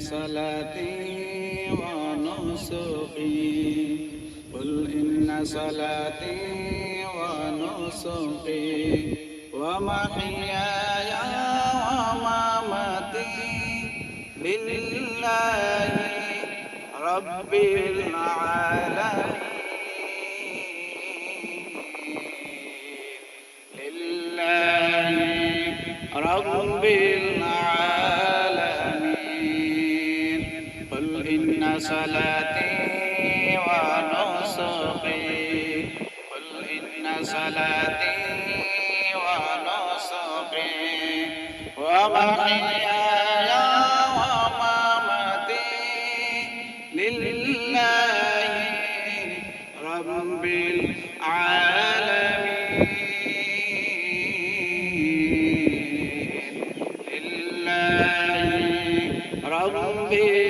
صلاتي ونسكي قل إن صلاتي ونسكي ومحياي ومماتي لله رب العالمين. لله رب العالمين. قل إن صلاتي ونسكي قل إن صلاتي ونسكي ومحياي ومماتي لله رب العالمين. لله رب العالمين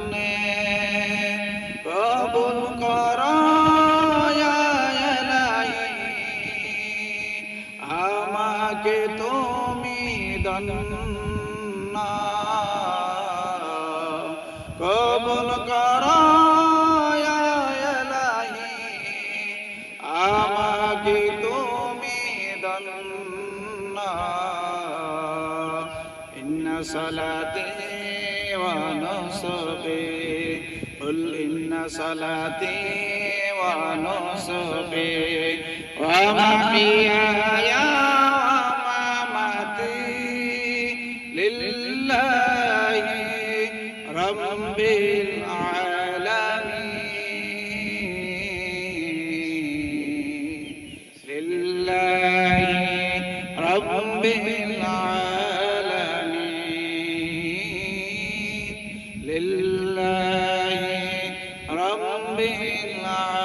তুমি দন্ন কবুল করো ইয়া ইলাহি, আমাকে তুমি দন্ন إن صلاتي ونصبي قل إن صلاتي ونصبي ومحياي رب العالمين. لله رب العالمين. لله رب العالمين